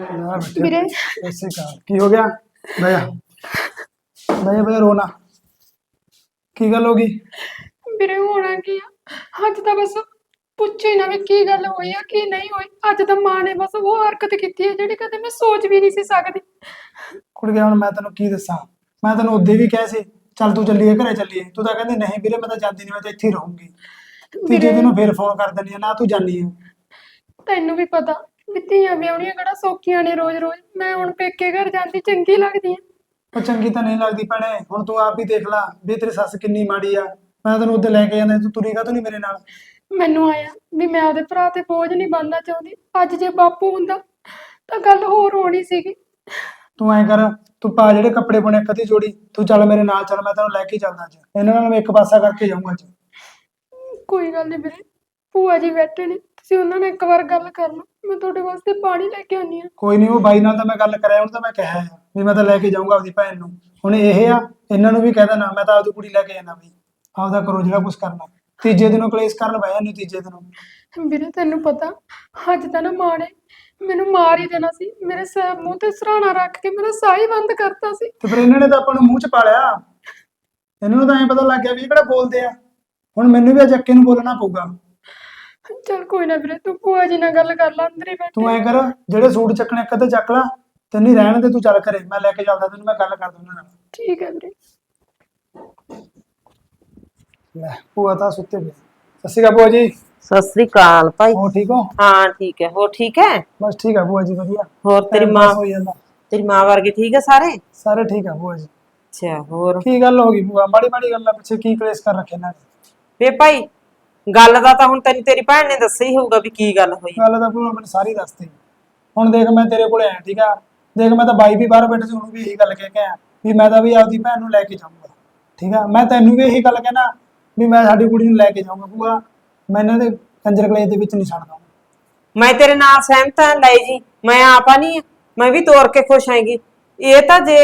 ਨਾ ਬੈਠੇ ਵੀਰੇ। ਐਸੇ ਕਾ ਕੀ ਹੋ ਗਿਆ? ਭਈਆ ਭਈਆ ਭਈਆ ਰੋਣਾ ਕੀ ਗੱਲ ਹੋ ਗਈ? ਵੀਰੇ ਹੋਣਾ ਕੀ ਆ? ਅੱਜ ਤਾਂ ਬਸ ਪੁੱਛੋ ਹੀ ਨਾ ਵੀ ਕੀ ਗੱਲ ਹੋਈ ਆ ਕੀ ਨਹੀਂ ਹੋਈ। ਅੱਜ ਤਾਂ ਮਾਂ ਨੇ ਬਸ ਉਹ ਹਰਕਤ ਕੀਤੀ ਹੈ ਜਿਹੜੀ ਕਦੇ ਮੈਂ ਸੋਚ ਵੀ ਨਹੀਂ ਸੀ ਸਕਦੀ। ਕੁੜ ਗਿਆ ਹੁਣ ਮੈਂ ਤੈਨੂੰ ਕੀ ਦੱਸਾਂ? ਮੈਂ ਤੈਨੂੰ ਉਦੋਂ ਵੀ ਕਿਹਾ ਸੀ ਚੱਲ ਤੂੰ ਚੱਲੀਏ ਘਰੇ ਚੱਲੀਏ। ਤੂੰ ਤਾਂ ਕਹਿੰਦੀ ਨਹੀਂ ਵੀਰੇ ਮੈਂ ਤਾਂ ਜਾਂਦੀ ਨਹੀਂ ਮੈਂ ਤਾਂ ਇੱਥੇ ਹੀ ਰਹੂੰਗੀ। ਤੀਜੇ ਵੀਰੇ ਦਿਨ ਫੇਰ ਫੋਨ ਕਰ ਦਿੰਦੀ ਆ ਨਾ ਤੂੰ ਜਾਨੀ ਆ। ਤੈਨੂੰ ਵੀ ਪਤਾ ਵੀ ਧੀਆਂ ਵਿਆਹੁਣੀਆਂ ਕਿਹੜਾ ਸੌਖੀਆਂ ਨੇ ਰੋਜ਼-ਰੋਜ਼? ਮੈਂ ਹੁਣ ਪੇਕੇ ਘਰ ਜਾਂਦੀ ਚੰਗੀ ਲੱਗਦੀ ਆ। ਉਹ ਚੰਗੀ ਤਾਂ ਨਹੀਂ ਲੱਗਦੀ ਭੈਣੇ ਹੁਣ ਤੂੰ ਆਪ ਹੀ ਦੇਖ ਲੈ ਵੀ ਤੇਰੀ ਸੱਸ ਕਿੰਨੀ ਮਾੜੀ ਆ। ਮੈਂ ਤੈਨੂੰ ਉੱਧਰ ਲੈ ਕੇ ਜਾਂਦਾ ਤੂੰ ਤੁਰੀ ਤੂੰ ਨਹੀਂ ਮੇਰੇ ਨਾਲ? ਮੈਨੂੰ ਆਇਆ ਵੀ ਮੈਂ ਆਪਦੇ ਭਰਾ ਤੇ ਬੋਝ ਨਹੀਂ ਬਣਨਾ ਚਾਹੁੰਦੀ। ਅੱਜ ਜੇ ਬਾਪੂ ਹੁੰਦਾ ਤਾਂ ਗੱਲ ਹੋਰ ਹੋਣੀ ਸੀਗੀ। ਤੂੰ ਐਂ ਕਰ ਤੂੰ ਪਾ ਜਿਹੜੇ ਕੱਪੜੇ ਪਾਉਣੇ ਕਦੀ ਜੋੜੀ ਤੂੰ ਚੱਲ ਮੇਰੇ ਨਾਲ ਚੱਲ ਮੈਂ ਤੈਨੂੰ ਲੈ ਕੇ ਚੱਲਦਾ ਅੱਜ। ਇਹਨਾਂ ਨਾਲ ਮੈਂ ਇੱਕ ਪਾਸਾ ਕਰਕੇ ਜਾਊਂਗਾ ਅੱਜ। ਕੋਈ ਗੱਲ ਨਹੀਂ ਵੀਰੇ ਭੂਆ ਜੀ ਬੈਠੇ ਨੇ। ਤੁਸੀਂ ਉਹਨਾਂ ਨਾਲ ਇੱਕ ਵਾਰ ਗੱਲ ਕਰ ਲਓ ਮੈਂ ਤੁਹਾਡੇ ਵਾਸਤੇ ਪਾਣੀ ਲੈ ਕੇ ਆਉਣੀ ਆ ਕੋਈ ਨਹੀਂ ਉਹ ਬਾਈ ਨਾਲ ਤਾਂ ਮੈਂ ਗੱਲ ਕਰਿਆ ਹੁਣ ਤਾਂ ਮੈਂ ਕਿਹਾ ਆ ਵੀ ਮੈਂ ਤਾਂ ਲੈ ਕੇ ਜਾਊਂਗਾ ਆਪਦੀ ਭੈਣ ਨੂੰ। ਹੁਣ ਇਹ ਆ ਇਹਨਾਂ ਨੂੰ ਵੀ ਕਹਿ ਦੇਣਾ ਮੈਂ ਤਾਂ ਆਪਦੀ ਕੁੜੀ ਲੈ ਕੇ ਜਾਣਾ ਬਈ। ਆਪਦਾ ਕਰੋ ਜਿਹੜਾ ਕੁਝ ਕਰਨਾ। ਤੀਜੇ ਦਿਨੋਂ ਕਲੇਸ਼ ਕਰਨ ਬਹਿ ਜਾਂਦੀ ਤੀਜੇ ਦਿਨੋਂ ਵੀਰੇ ਤੈਨੂੰ ਪਤਾ ਅੱਜ ਤਾਂ ਨਾ ਮਾਂ ਨੇ ਮੈਨੂੰ ਮਾਰ ਹੀ ਦੇਣਾ ਸੀ। ਮੇਰੇ ਸਿਰ ਮੂੰਹ ਤੇ ਸਰਾਣਾ ਰੱਖ ਕੇ ਮੇਰਾ ਸਾਹ ਹੀ ਬੰਦ ਕਰਤਾ ਸੀ। ਤੇ ਫਿਰ ਇਹਨਾਂ ਨੇ ਤਾਂ ਆਪਾਂ ਨੂੰ ਮੂੰਹ ਚ ਪਾ ਲਿਆ ਇਹਨਾਂ ਨੂੰ ਤਾਂ ਐਂ ਪਤਾ ਲੱਗ ਗਿਆ ਵੀ ਇਹ ਕਿਹੜਾ ਬੋਲਦੇ ਆ। ਹੁਣ ਮੈਨੂੰ ਵੀ ਅੱਜ ਅੱਕੇ ਨੂੰ ਬੋਲਣਾ ਪਊਗਾ। ਚਲ ਕੋਈ ਨਾ ਵੀਰੇ ਤੂੰ ਭੂਆ ਜੀ ਨਾਲ ਗੱਲ ਕਰ ਲੈ ਅੰਦਰ ਹੀ ਤੂੰ ਬੈਠੇ ਐਂ ਕਰ ਜਿਹੜੇ ਸੂਟ ਚੱਕਣੇ ਇੱਕ ਅੱਧੇ ਚੱਕ ਲਾ ਤੇ ਨਹੀਂ ਰਹਿਣ ਦੇ ਤੂੰ ਚੱਲ ਘਰੇ ਮੈਂ ਲੈ ਕੇ ਚੱਲਦਾ ਤੈਨੂੰ ਮੈਂ ਗੱਲ ਕਰ ਦੂੰਗਾ ਨਾਲ। ਠੀਕ ਹੈ ਵੀਰੇ। ਲੈ ਭੂਆ ਤਾਂ ਸੁੱਤੇ ਪਏ। ਸਤਿ ਸ਼੍ਰੀ ਅਕਾਲ ਭੂਆ ਜੀ। ਸਤਿ ਸ੍ਰੀ ਅਕਾਲ ਭਾਈ। ਹੋ ਠੀਕ ਹੋ? ਹਾਂ ਠੀਕ ਹੈ। ਹੋਰ ਠੀਕ ਹੈ? ਬਸ ਠੀਕ ਆ ਭੂਆ ਜੀ ਵਧੀਆ। ਹੋਰ ਤੇਰੀ Time ਮਾਂ pass ਹੋਈ ਜਾਂਦਾ। ਤੇਰੀ ਮਾਂ ਵਰਗੇ ਠੀਕ ਹੈ ਸਾਰੇ? ਸਾਰੇ ਠੀਕ ਆ ਭੂਆ ਜੀ। ਅੱਛਾ ਹੋਰ? ਕੀ ਗੱਲ ਹੋ ਗਈ ਭੂਆ? ਮਾੜੀ ਮਾੜੀ ਗੱਲਾਂ ਪਿੱਛੇ ਕੀ ਕਲੇਸ਼ ਕਰ ਰੱਖੇ ਨੇ? ਵੇ ਭਾਈ ਗੱਲ ਦਾ ਤਾਂ ਹੁਣ ਤੈਨੂੰ ਤੇਰੀ ਭੈਣ ਨੇ ਦੱਸਿਆ ਹੀ ਹੋਊਗਾ ਵੀ ਕੀ ਗੱਲ ਹੋਈ। ਗੱਲ ਤਾਂ ਭੂਆ ਮੈਨੂੰ ਸਾਰੀ ਦੱਸਤੀ। ਹੁਣ ਦੇਖ ਮੈਂ ਤੇਰੇ ਕੋਲੇ ਆਇਆ ਠੀਕ ਆ? ਦੇਖ ਮੈਂ ਤਾਂ ਬਾਈ ਵੀ ਬਾਹਰ ਬੈਠੇ ਸੀ ਉਹਨੂੰ ਵੀ ਇਹੀ ਗੱਲ ਕਹਿ ਕੇ ਆਇਆ ਵੀ ਮੈਂ ਤਾਂ ਵੀ ਆਪਦੀ ਭੈਣ ਨੂੰ ਲੈ ਕੇ ਜਾਊਂਗਾ ਠੀਕ ਆ? ਮੈਂ ਤੈਨੂੰ ਵੀ ਇਹੀ ਗੱਲ ਕਹਿਣਾ ਵੀ ਮੈਂ ਸਾਡੀ ਕੁੜੀ ਨੂੰ ਲੈ ਕੇ ਜਾਊਂਗਾ ਭੂਆ। ਮੈਂ ਇਹਨਾਂ ਦੇ ਕੰਜਰ ਕਲੇਸ਼ ਦੇ ਵਿੱਚ ਨਹੀਂ ਛੱਡਦਾ। ਮੈਂ ਤੇਰੇ ਨਾਲ ਸਹਿਮਤ ਹਾਂ ਲੈ ਜੀ ਮੈਂ ਆਪਾ ਨਹੀਂ ਮੈਂ ਵੀ ਤੋਰ ਕੇ ਖੁਸ਼ ਆਂਗੀ ਇਹ ਤਾਂ ਜੇ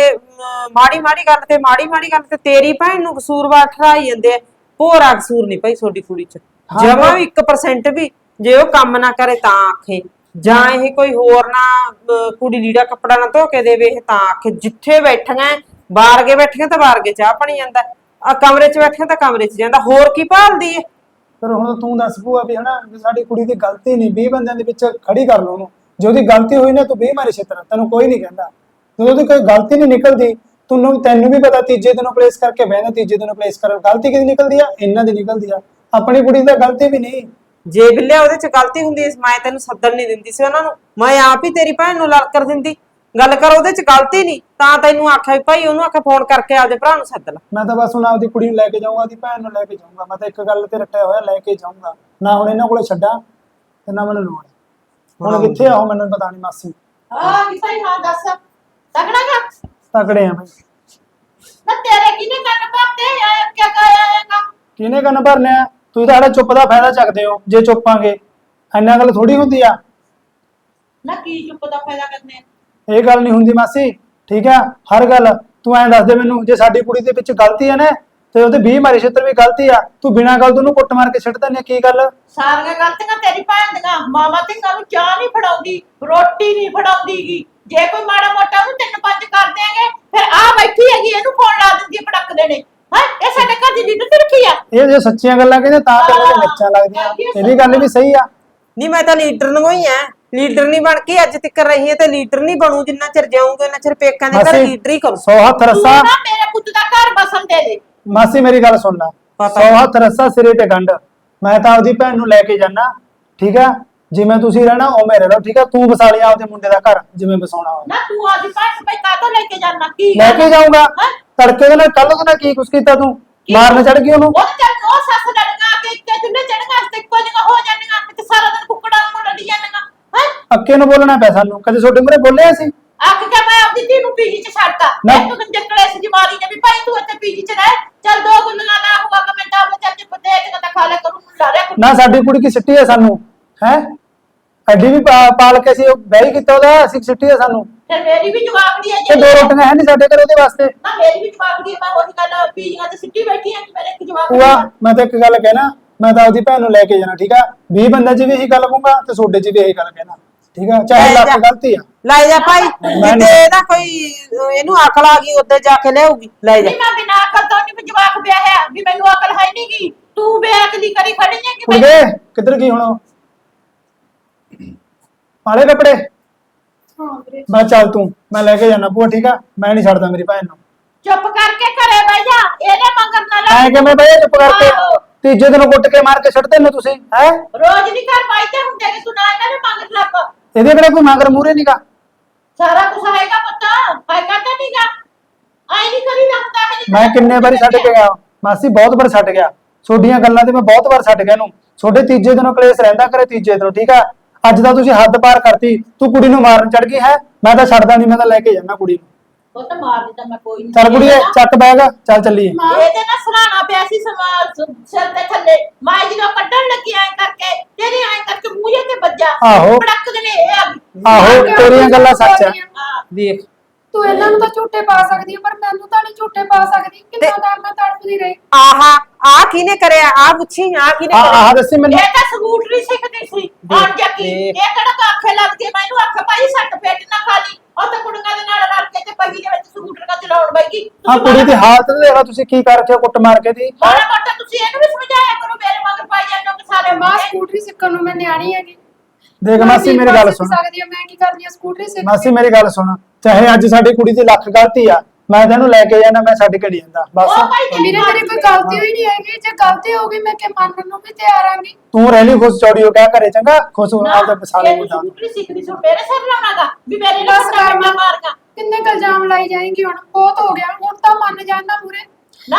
ਮਾੜੀ ਮਾੜੀ ਗੱਲ ਤੇ ਮਾੜੀ ਮਾੜੀ ਗੱਲ ਤੇ ਤੇਰੀ ਭੈਣ ਨੂੰ ਕਸੂਰਵਾਰ ਠਹਿਰਾਈ ਜਾਂਦੇ ਆ ਭੋਰਾ ਕਸੂਰ ਨਹੀਂ ਭਾਈ ਤੁਹਾਡੀ ਕੁੜੀ ਚ। ਹਾਂ, ਜਮਾ ਵੀ 1% ਵੀ ਜੇ ਉਹ ਕੰਮ ਨਾ ਕਰੇ ਤਾਂ ਆਖੇ। ਜਾਂ ਇਹ ਕੋਈ ਹੋਰ ਨਾ ਅਹ, ਕੁੜੀ ਲੀੜਾ ਕੱਪੜਾ ਨਾ ਧੋ ਕੇ ਦੇਵੇ ਇਹ ਤਾਂ ਆਖੇ। ਜਿੱਥੇ ਬੈਠੀਆਂ ਬਾਹਰ ਕੇ ਬੈਠੀਆਂ ਤਾਂ ਬਾਹਰ ਕੇ ਚਾਹ ਪਾਣੀ ਜਾਂਦਾ। ਆ ਕਮਰੇ 'ਚ ਬੈਠੀਆਂ ਤਾਂ ਕਮਰੇ 'ਚ ਜਾਂਦਾ। ਹੋਰ ਕੀ ਭਾਲਦੀ ਏ? ਪਰ ਹੁਣ ਤੂੰ ਦੱਸ ਭੂਆ ਵੀ ਹਨਾ ਵੀ ਸਾਡੀ ਕੁੜੀ ਦੀ ਗਲਤੀ ਨਹੀਂ 20 ਬੰਦਿਆਂ ਦੇ ਵਿੱਚ ਖੜੀ ਕਰ ਲਓ ਉਹਨੂੰ। ਜੇ ਉਹਦੀ ਗਲਤੀ ਹੋਈ ਨਾ ਤੂੰ 20 ਮਾਰੇ ਛੇਤਰ। ਤੈਨੂੰ ਕੋਈ ਨਹੀਂ ਕਹਿੰਦਾ। ਜਦੋਂ ਉਹਦੀ ਕੋਈ ਗਲਤੀ ਨਹੀਂ ਨਿਕਲਦੀ ਤੈਨੂੰ ਤੈਨੂੰ ਵੀ ਪਤਾ ਤੀਜੇ ਦਿਨੋਂ ਪਲੇਸ ਕਰਕੇ ਬਹਿਣਾ ਤੀਜੇ ਦਿਨੋਂ ਪਲੇਸ ਕਰ ਗਲਤੀ ਕਿਹਦੀ ਨਿਕਲਦੀ ਆ? ਇਹਨਾਂ ਦੀ ਨਿਕਲਦੀ ਆ। ਆਪਣੀ ਕੁੜੀ ਦੀ ਗਲਤੀ ਵੀ ਨਹੀਂ। ਜੇ ਬਿੱਲਿਆ ਉਹਦੇ 'ਚ ਗਲਤੀ ਹੁੰਦੀ ਸੀ ਮੈਂ ਤੈਨੂੰ ਸੱਦਣ ਨਹੀਂ ਦਿੰਦੀ ਸੀ ਉਹਨਾਂ ਨੂੰ। ਮੈਂ ਆਪ ਹੀ ਤੇਰੀ ਭੈਣ ਨੂੰ ਲੜ ਕਰ ਦਿੰਦੀ। ਗੱਲ ਕਰ ਉਹਦੇ 'ਚ ਗਲਤੀ ਨਹੀਂ। ਤਾਂ ਤੈਨੂੰ ਆਖਿਆ ਵੀ ਭਾਈ ਉਹਨੂੰ ਆਖਿਆ ਫੋਨ ਕਰਕੇ ਆਪਦੇ ਭਰਾ ਨੂੰ ਸੱਦ ਲੈ। ਮੈਂ ਤਾਂ ਬਸ ਹੁਣ ਆਪਦੀ ਕੁੜੀ ਨੂੰ ਲੈ ਕੇ ਜਾਊਂਗਾ ਆਪਦੀ ਭੈਣ ਨੂੰ ਲੈ ਕੇ ਜਾਊਂਗਾ। ਮੈਂ ਤਾਂ ਇੱਕ ਗੱਲ ਤੇ ਰੱਟਿਆ ਹੋਇਆ ਲੈ ਕੇ ਜਾਊਂਗਾ। ਨਾ ਹੁਣ ਇਹਨਾਂ ਕੋਲੇ ਛੱਡਾਂ ਤੇ ਨਾ ਮੈਨੂੰ ਲੋੜ। ਹੁਣ ਕਿੱਥੇ ਆ ਉਹ ਮੈਨੂੰ ਪਤਾ ਨਹੀਂ ਮਾਸੀ। ਹਾਂ ਕਿਤਾ ਹੀ ਦੱਸ। ਤਗੜਾ ਗਾ ਤਕੜੇ ਆ ਬਈ। ਨਾ ਤੇਰੇ ਕਿਨੇ ਕੰਨ ਭਰਤੇ? ਆਇਆ ਕਿਆ ਕਾਇਆ ਆਏਗਾ ਕਿਹਨੇ ਕੰਨ ਭਰਨੇ ਆ? ਤੁਸੀਂ ਤਾਂ ਸਾਡਾ ਚੁੱਪ ਦਾ ਫਾਇਦਾ ਚੱਕਦੇ ਹੋ ਜੇ ਚੁੱਪਾਂਗੇ। ਇੰਨਾ ਗੱਲ ਥੋੜੀ ਹੁੰਦੀ ਆ। ਨਾ ਕੀ ਚੁੱਪ ਦਾ ਫਾਇਦਾ ਕਰਨੇ ਇਹ ਗੱਲ ਨਹੀਂ ਹੁੰਦੀ ਮਾਸੀ ਠੀਕ ਆ? ਹਰ ਗੱਲ ਤੂੰ ਐਂ ਦੱਸ ਦੇ ਮੈਨੂੰ ਜੇ ਸਾਡੀ ਕੁੜੀ ਦੇ ਵਿੱਚ ਗਲਤੀ ਹੈ ਨਾ ਤੇ ਉਹਦੇ 20 ਮਾਰੇ ਛੇਤਰ ਵੀ ਗਲਤੀ ਆ ਤੂੰ ਬਿਨਾਂ ਗੱਲ ਤੋਂ ਉਹਨੂੰ ਕੁੱਟ ਮਾਰ ਕੇ ਛੱਡ ਦਿੰਦੀ ਆ ਕੀ ਗੱਲ? ਸਾਰੀਆਂ ਗਲਤੀਆਂ ਤੇਰੀ ਭੈਣ ਦੀਆਂ ਮਾਮਾ ਤੇ ਨੂੰ ਚਾਹ ਨਹੀਂ ਫੜਾਉਂਦੀ ਰੋਟੀ ਨਹੀਂ ਫੜਾਉਂਦੀਗੀ ਜੇ ਕੋਈ ਮਾੜਾ ਮੋਟਾ ਉਹਨੂੰ ਤਿੰਨ ਪੰਜ ਕਰ ਦਿਆਂਗੇ। ਫਿਰ ਆ ਬੈਠੀ ਹੈਗੀ ਇਹਨੂੰ ਫੋਨ ਲਾ ਦਿੰਦੀ ਹੈ ਪਟਕ ਦੇਣੇ। ਹਾਂ? ਇਹ ਸਾਡੇ ਘਰ ਦੀ ਲੀਡਰ ਤੇ ਰੱਖੀ ਆ? ਇਹ ਜੇ ਸੱਚੀਆਂ ਗੱਲਾਂ ਕਹਿੰਦੇ ਤਾਂ ਤੇ ਇਹਨਾਂ ਦੇ ਮਿਰਚਾਂ ਲੱਗਦੀਆਂ। ਇਹ ਵੀ ਗੱਲ ਵੀ ਸਹੀ ਆ। ਨਹੀਂ ਮੈਂ ਤਾਂ ਲੀਡਰ ਨੂੰ ਹੀ ਐ ਲੀਡਰ ਨਹੀਂ ਬਣ ਕੇ ਅੱਜ ਤੱਕ ਰਹੀ ਹੈ ਤੇ ਲੀਡਰ ਨਹੀਂ ਬਣੂ ਜਿੰਨਾ ਚਿਰ ਜਾਊਂਗਾ ਉਹਨਾਂ ਚਿਰ ਪੇਕਾਂ ਦੇ ਘਰ ਮਾਸੀ ਲੀਡਰ ਹੀ ਕਰੂ। ਸੌ ਹੱਥ ਤੂੰ ਰੱਸਾ ਨਾ ਮੇਰੇ ਪੁੱਤ ਦਾ ਘਰ ਬਸਣ ਦੇ ਦੇ। ਮਾਸੀ ਮੇਰੀ ਗੱਲ ਸੁਣ ਲੈ। ਪਤਾ ਸੌ ਹੱਥ ਰੱਸਾ ਸਿਰੇ ਤੇ ਗੰਢ। ਮੈਂ ਤਾਂ ਆਪਦੀ ਭੈਣ ਨੂੰ ਲੈ ਕੇ ਜਾਣਾ ਠੀਕ ਆ? ਜਿਵੇਂ ਤੁਸੀਂ ਰਹਿਣਾ ਉਵੇਂ ਰਹਿ ਲਓ ਠੀਕ ਆ? ਤੂੰ ਵਸਾ ਲਿਆ ਆਪਦੇ ਮੁੰਡੇ ਦਾ ਘਰ ਜਿਵੇਂ ਵਸਾਉਣਾ ਹੋਵੇ ਨਾ ਤੂੰ ਆਦੀ ਭੈਣ ਭਾਈ ਕਾਹਤੋਂ ਲੈ ਕੇ ਜਾਣਾ? ਕੀ ਲੈ ਕੇ ਜਾਊਂਗਾ। ਹਾਂ? ਤੜਕੇ ਦੇ ਨਾਲ ਕੱਲ ਉਹਦੇ ਨਾਲ ਕੀ ਕੁਛ ਕੀਤਾ ਤੂੰ? ਮਾਰਨ ਚੜ ਗਈ ਉਹਨੂੰ? ਉਹ ਚੱਲ ਉਹ ਸੱਸ ਲੜਨਾ ਕੇ ਇੱਕੇ ਚੁੱਲ੍ਹੇ ਚੜਨਾ ਤੇ ਇੱਕੋ ਜਿਹਾ ਹੋ ਜਾਂਦੀਆਂ ਤੇ ਸਾਰਾ ਦਿਨ ਕੁੱਕੜਾਂ ਨੂੰ ਲੜੀ ਜਾਂਦੀਆਂ ਹਾਂ? ਅੱਕੇ ਨੂੰ ਬੋਲਣਾ ਪਿਆ ਸਾਨੂੰ ਕਦੇ ਛੋਟੇ ਮੂਰੇ ਬੋਲਿਆ ਸੀ? ਅੱਖ ਕੇ ਮੈਂ ਆਪਦੀ ਧੀ ਨੂੰ ਪੀਜੀ ਚ ਛੱਡਤਾ। ਨਾ। ਇੱਕ ਦਿਨ ਜੱਕੜੇ ਸੀ ਜਮਾਰੀ ਨੇ ਵੀ ਭਾਈ ਤੂੰ ਇੱਥੇ ਪੀਜੀ ਚ ਰਹਿ ਚੱਲ ਦੋ ਗੁੱਲੀਆਂ ਨਾ ਹੋਗਾ ਕਮੈਂਟ ਆਵੇ ਚੱਲ ਚੁੱਪ ਦੇ ਕੇ ਤਾਂ ਖਾ ਲੈ ਕਰੂ ਲਾ ਰਿਆ ਨਾ ਸਾਡੀ ਕੁੜੀ ਕੀ ਸਿੱਟੀ ਹੈ ਸਾਨੂੰ? ਹੈ? ਐਡੀ ਵੀ ਪਾ- ਪਾਲ ਕੇ ਅਸੀਂ ਵਿਆਹ ਕੀਤਾ ਉਹਦਾ ਅਸੀਂ ਸਿੱਟੀ ਹੈ ਸਾਨੂੰ। ਫਿਰ ਮੇਰੀ ਵੀ ਜਵਾਬੜੀ ਹੈ ਤੇ ਦੋ ਰੋਟੀਆਂ ਹੈ ਨਹੀਂ ਸਾਡੇ ਘਰ ਉਹਦੇ ਵਾਸਤੇ। ਨਾ ਮੇਰੀ ਵੀ ਜਵਾਬੜੀ ਹੈ ਮੈਂ ਉਹੀ ਗੱਲ ਪੀਜੀਆਂ ਤੇ ਸਿੱਟੀ ਬੈਠੀ ਹਾਂ ਕਿ ਮੇਰੇ ਇੱਕ ਜਵਾਬੜੀ ਪੂਆ ਮੈਂ ਤਾਂ ਇੱਕ ਗੱਲ ਕਹਿਣਾ ਮੈਂ ਤਾਂ ਆਪਦੀ ਭੈਣ ਨੂੰ ਲੈ ਕੇ ਜਾਣਾ ਠੀਕ ਆ? 20 ਬੰਦਿਆਂ 'ਚ ਵੀ ਇਹੀ ਗੱਲ ਕਹੂੰਗਾ ਤੇ ਤੁਹਾਡੇ 'ਚ ਵੀ ਇਹੀ ਗੱਲ ਕਹਿਣਾ ਠੀਕ ਆ? ਚਾਹੇ ਲੈ ਲੱਖ ਜਾ। ਗਲਤੀ ਆ। ਲੈ ਜਾ ਭਾਈ ਮੈਂ ਜਿੱਤੇ ਇਹਦਾ ਕੋਈ ਅਹ, ਇਹਨੂੰ ਅਕਲ ਆ ਗਈ ਉੱਤੇ ਜਾ ਕੇ ਲਿਆਊਗੀ। ਲੈ ਜਾ। ਨਹੀਂ ਮੈਂ ਬਿਨਾਂ ਅਕਲ ਤੋਂ ਨਹੀਂ ਜਵਾਕ ਪਿਆ ਹੈ ਵੀ ਮੈਨੂੰ ਅਕਲ ਹੈ ਨਹੀਂ ਗੀ। ਤੂੰ ਬੇਅਕਲੀ ਕਰੀ ਖੜੀ ਹੈ ਕਿ ਕਿੱਧਰ ਗਈ ਹੁਣ ਉਹ? ਪਾਲੇ ਕੱਪੜੇ। ਹਾਂ ਵੀਰੇ। ਮੈਂ ਚੱਲ ਤੂੰ ਮੈਂ ਲੈ ਕੇ ਜਾਣਾ ਭੂਆ ਠੀਕ ਆ? ਮੈਂ ਨਹੀਂ ਛੱਡਦਾ ਮੇਰੀ ਭੈਣ ਨੂੰ। ਚੁੱਪ ਕਰਕੇ ਘਰੇ ਬਹਿ ਜਾ ਇਹਨੇ ਮੰਗਰ ਨਾ ਐ ਕਿ ਮੈਂ ਬਈ ਚੁੱਪ ਕਰਕੇ? ਆਹੋ। ਤੀਜੇ ਦਿਨ ਕੁੱਟ ਕੇ ਮਾਰ ਕੇ ਛੱਡਦੇ ਨੇ ਤੁਸੀਂ ਹੈ? ਰੋਜ਼ ਨਹੀਂ ਘਰ ਪਾਈਦੇ ਹੁੰਦੇ ਕਿ ਤੂੰ ਨਾ ਇਹਨਾਂ ਦੇ ਮੰਗਰ ਲੱਗ ਇਹਦੇ ਕਿਹੜਾ ਕੋਈ ਮਗਰ ਮੂਰੇ ਨਹੀਂਗਾ ਸਾਰਾ ਕੁਝ ਹੈਗਾ ਪੁੱਤ ਹੈਗਾ ਤਾਂ ਨਹੀਂਗਾ ਆਈ ਨਹੀਂ ਕਰੀ ਲੱਗਦਾ ਹੈ ਮੈਂ ਕਿੰਨੇ ਵਾਰੀ ਛੱਡ ਕੇ ਗਿਆ। ਮਾਸੀ ਬਹੁਤ ਵਾਰ ਛੱਡ ਗਿਆ। ਛੋਡੀਆਂ ਗੱਲਾਂ ਤੇ ਮੈਂ ਬਹੁਤ ਵਾਰ ਛੱਡ ਗਿਆ ਇਹਨੂੰ। ਛੋਡੇ ਤੀਜੇ ਦਿਨੋਂ ਕਲੇਸ਼ ਰਹਿੰਦਾ ਕਰੇ ਤੀਜੇ ਦਿਨੋਂ ਠੀਕ ਆ? ਅੱਜ ਤਾਂ ਤੁਸੀਂ ਹੱਦ ਪਾਰ ਕਰਤੀ ਤੂੰ ਕੁੜੀ ਨੂੰ ਮਾਰਨ ਚੜ ਗਈ ਹੈ? ਮੈਂ ਤਾਂ ਛੱਡਦਾ ਨਹੀਂ ਮੈਂ ਤਾਂ ਲੈ ਕੇ ਜਾਣਾ ਕੁੜੀ ਨੂੰ। ਉਹ ਤਾਂ ਮਾਰ ਦਿੱਤਾ ਮੈਂ ਕੋਈ ਨਹੀਂ ਚੱਲ ਕੁੜੀਏ ਚੱਕ ਬੈਗ ਚੱਲ ਚੱਲੀਏ। ਇਹਦੇ ਨਾਲ ਸਰਾਣਾ ਪਿਆ ਸੀ ਸਮਾਜ ਸਿਰ ਦੇ ਥੱਲੇ। ਮੈਂ ਜਦੋਂ ਕੱਢਣ ਲੱਗੀ ਐ ਕਰਕੇ ਤੇਰੇ ਐ ਕਰਕੇ ਮੂਹਰੇ ਤੇ ਵੱਜਾ। ਆਹੋ। ਪੜਕ ਦੇ ਨੇ ਇਹ ਆ ਗਈ। ਆਹੋ ਤੇਰੀਆਂ ਗੱਲਾਂ ਸੱਚ ਆ। ਹਾਂ। ਦੇਖ। ਤੂੰ ਇਹਨਾਂ ਨੂੰ ਤਾਂ ਝੂਠੇ ਪਾ ਸਕਦੀ ਹੈ ਪਰ ਮੈਨੂੰ ਤਾਂ ਨਹੀਂ ਝੂਠੇ ਪਾ ਸਕਦੀ। ਕਿੰਨਾ ਟਾਈਮ ਮੈਂ ਤੜਪਦੀ ਰਹੀ? ਆਹਾ ਆ ਕਿਹਨੇ ਕਰਿਆ? ਆ ਪੁੱਛੀ ਆ ਕਿਹਨੇ ਆ ਕਰਿਆ? ਆਹ ਦੱਸੀ ਮੈਨੂੰ। ਇਹ ਤਾਂ ਸਕੂਟਰੀ ਸਿੱਖਦੀ ਸੀ। ਆਣ ਦੇਖ। ਇਹ ਕਿਹੜਾ ਤਾਂ ਆਖੇ ਲੱਗਦੀ ਮੈਨੂੰ ਆਖੇ ਭਾਈ ਸੱਟ ਪੇਟ ਨਾ ਖਾ ਲਈ। ਉਹ ਤਾਂ ਕੁੜੀਆਂ ਦੇ ਨਾਲ ਰਲ ਕੇ ਤੇ ਪੱਗੀ ਦੇ ਵਿੱਚ ਸਕੂਟਰ ਕਾ ਚਲਾਉਣ ਬੈਗੀ ਆ ਕੁੜੀ ਦੀ ਹਾਲਤ ਦੇਖ ਲਓ ਤੁਸੀਂ ਕੀ ਕਰ ਰੱਖਿਆ ਕੁੱਟ ਮਾਰ ਕੇ ਦੀ। ਮਾੜਾ ਮੋਟਾ ਤੁਸੀਂ ਇਹਨੂੰ ਵੀ ਸਮਝਾਇਆ ਕਰੋ ਮੇਰੇ ਮਗਰ ਪਾਈ ਜਾਂਦੇ ਹੋ ਕਿ ਸਾਰੇ ਮਾਂ। ਸਕੂਟਰੀ ਸਿੱਖਣ ਨੂੰ ਮੈਂ ਨਿਆਣੀ ਹੈਗੀ। ਦੇਖ ਮੈਂ ਮਾਸੀ ਮੇਰੀ ਗੱਲ ਸੁਣ। ਸਕਦੀ ਹਾਂ ਮੈਂ ਕੀ ਕਰਦੀ ਹਾਂ ਸਕੂਟਰੀ ਸਿੱਖ ਮਾਸੀ ਮੇਰੀ ਗੱਲ ਸੁਣ। ਚਾਹੇ ਅੱਜ ਸਾਡੀ ਕੁੜੀ ਦੀ ਲੱਖ ਗਲਤੀ ਆ ਮੈਂ ਤੈਨੂੰ ਲੈ ਕੇ ਜਾਣਾ ਮੈਂ ਛੱਡ ਕੇ ਨਹੀਂ ਜਾਂਦਾ ਬਸ। ਉਹ ਭਾਈ ਤੇਰੀ ਮੇਰੇ ਤੇਰੀ ਕੋਈ ਗਲਤੀ ਹੋਈ ਨਹੀਂ ਹੈਗੀ। ਜੇ ਗਲਤੀ ਹੋ ਗਈ ਮੈਂ ਕਿ ਮੰਨਣ ਨੂੰ ਵੀ ਤਿਆਰ ਆਂਗੀ। ਤੂੰ ਰਹਿ ਲਈ ਖੁਸ਼ ਚੌੜੀ ਹੋ ਗਿਆ ਘਰੇ ਚੰਗਾ? ਖੁਸ਼ ਹੋ ਆਪਦਾ ਪਸਾਲੇ ਮੁੰਡਾ ਸਕੂਟਰੀ ਸਿੱਖਦੀ ਸੀ ਮੇਰੇ ਸਿਰ ਲਾਉਣਾਗਾ ਵੀ ਮੇਰੇ ਨਾਲ ਬਸ ਕਰ ਮਾਰ ਮਾਰਗਾ। ਕਿੰਨੇ ਕੁ ਇਲਜ਼ਾਮ ਲਾਈ ਜਾਏਂਗੀ ਹੁਣ? ਬਹੁਤ ਹੋ ਗਿਆ ਹੁਣ ਤਾਂ ਮੰਨ ਜਾਣਾ ਪੂਰੇ ਨਾ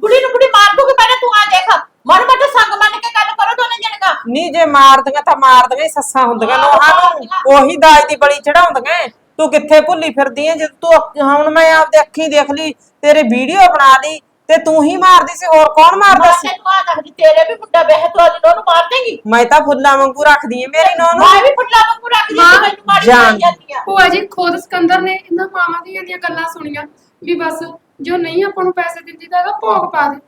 ਕੁੜੀ ਨੂੰ ਕੁੜੀ ਮਾਰ ਦੂਗੀ ਪਹਿਲੇ ਤੂੰ ਆ ਦੇਖ। ਮਨ ਮਟ ਸੰਗ ਮੰਨ ਕੇ ਗੱਲ ਕਰੋ ਦੋਨੇ ਜਣਗਾ ਨਹੀਂ ਜੇ ਮਾਰਦੀਆਂ ਤਾਂ ਮਾਰਦੀਆਂ ਹੀ ਸੱਸਾਂ ਹੁੰਦੀਆਂ ਨੋਹਾਂ ਨੂੰ। ਉਹੀ ਦਾਜ ਦੀ ਬਲੀ ਚੜਾਉਂਦੀਆਂ। ਤੂੰ ਕਿੱਥੇ ਭੁੱਲੀ ਫਿਰਦੀ ਐ ਜਦ ਤੂੰ ਅੱਖ- ਹੁਣ ਮੈਂ ਆਪਦੇ ਅੱਖੀਂ ਦੇਖ ਲਈ ਤੇਰੇ ਵੀਡੀਓ ਬਣਾ ਲਈ ਤੇ ਤੂੰ ਹੀ ਮਾਰਦੀ ਸੀ ਹੋਰ ਕੌਣ ਮਾਰਦਾ ਸੀ? ਤੈਨੂੰ ਆ ਦੱਸਦੀ ਤੇਰੇ ਵੀ ਮੁੰਡਾ ਬਹਿ ਤੂੰ ਅੱਜ ਉਹਨੂੰ ਮਾਰ ਦੇਂਗੀ। ਮੈਂ ਤਾਂ ਫੁੱਲਾਂ ਵਾਂਗੂ ਰੱਖਦੀ ਐ ਮੇਰੀ ਨੋਹ ਨੂੰ। ਮੈਂ ਵੀ ਫੁੱਲਾ ਵਾਂਗੂ ਰੱਖਦੀ ਮਾਂ, ਤੂੰ ਮੈਨੂੰ ਮਾਰੀ। ਜਾਈ ਜਾਂਦੀ ਆ। ਭੂਆ ਜੀ ਖੁਦ ਸਿਕੰਦਰ ਨੇ ਇਹਨਾਂ ਮਾਵਾਂ ਦੀਆਂ ਦੀਆਂ ਗੱਲਾਂ ਸੁਣੀਆਂ ਵੀ ਬਸ ਜੋ ਨਹੀਂ ਆਪਾਂ ਨੂੰ ਪੈਸੇ ਦਿੰਦੀ ਤਾਂ ਇਹਦਾ ਭੋਗ ਪਾ ਦੇ।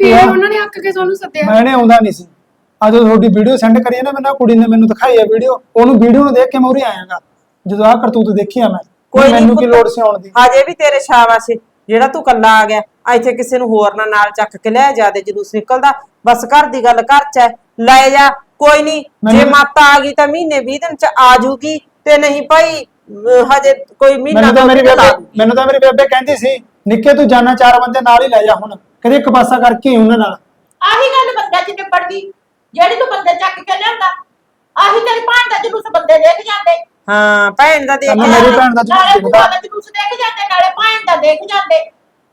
ਫਿਰ। ਉਹਨਾਂ ਨੇ ਅੱਕ ਕੇ ਸਾਨੂੰ ਸੱਦਿਆ। ਮੈਂ ਨੇ ਆਉਂਦਾ ਨਹੀਂ ਸੀ। ਅੱਜ ਤੁਹਾਡੀ ਵੀਡੀਓ ਸੈਂਡ ਕਰੀ ਹੈ ਨਾ ਮੈਨੂੰ ਆਹ ਕੁੜੀ ਨੇ ਮੈਨੂੰ ਦਿਖਾਈ ਹੈ ਵੀਡੀਓ ਉਹਨੂੰ ਵੀਡੀਓ ਨੂੰ ਦੇਖ ਕੇ ਮੈਂ ਉਰੇ ਆਇਆਗਾ। ਜਦੋਂ ਆਹ ਕਰਤੂਤ ਦੇਖੀ ਆ ਮੈਂ ਕੋਈ ਮੈਨੂੰ ਕੀ। ਲੋੜ ਸੀ ਆਉਣ ਦੀ? ਹਜੇ ਵੀ ਤੇਰੇ ਸ਼ਾਬਾਸ਼ ਏ, ਜਿਹੜਾ ਤੂੰ ਕੱਲਾ ਆ ਗਿਆ ਆ ਇੱਥੇ ਕਿਸੇ ਨੂੰ ਹੋਰ ਨਾ ਨਾਲ ਚੱਕ ਕੇ ਲੈ ਜਾਦੇ ਜਲੂਸ ਨਿਕਲਦਾ। ਬਸ ਘਰ ਦੀ ਗੱਲ ਘਰ ਚ ਲੈ ਜਾ ਕੋਈ ਨਹੀਂ ਜੇ ਮੈਨੂੰ- ਮਾਤਾ ਆ ਗਈ ਤਾਂ ਮਹੀਨੇ 20 ਦਿਨ ਚ ਆ ਜੂਗੀ ਤੇ ਨਹੀਂ ਭਾਈ ਹਜੇ ਕੋਈ ਮਹੀਨਾ ਮੈਨੂੰ ਤਾਂ ਦੋ ਮੇਰੀ ਲਾ ਬੇਬੇ ਮੈਨੂੰ ਤਾਂ ਮੇਰੀ ਬੇਬੇ ਕਹਿੰਦੀ ਸੀ ਨਿੱਕੇ ਤੂੰ ਜਾਣਾ ਚਾਰ ਬੰਦੇ ਨਾਲ ਹੀ ਲੈ ਜਾ ਹੁਣ ਕਦੇ ਇੱਕ ਪਾਸਾ ਕਰਕੇ ਹੀ ਉਹਨਾਂ ਨਾਲ। ਆਹੀ ਗੱਲ ਬੰਦਾ ਚ ਨਿਬੜਦੀ ਜਿਹੜੀ ਤੂੰ ਬੰਦੇ ਚੱਕ ਕੇ ਲਿਆਂਦਾ ਆਹੀ ਤੇਰੀ ਭਾਣ ਦਾ ਜਲੂਸ ਬੰਦੇ ਦੇਖ ਜਾਂਦੇ। ਹਾਂ ਭੈਣ ਦਾ ਦੇਖ ਸਾਨੂੰ ਮੇਰੀ ਭੈਣ ਦਾ ਨਾਲੇ ਦਿਖਦਾ। ਭੂਆ ਦਾ ਜਲੂਸ ਦੇਖ ਜਾਂਦੇ ਨਾਲੇ ਭਾਣ ਦਾ ਦੇਖ ਜਾਂਦੇ।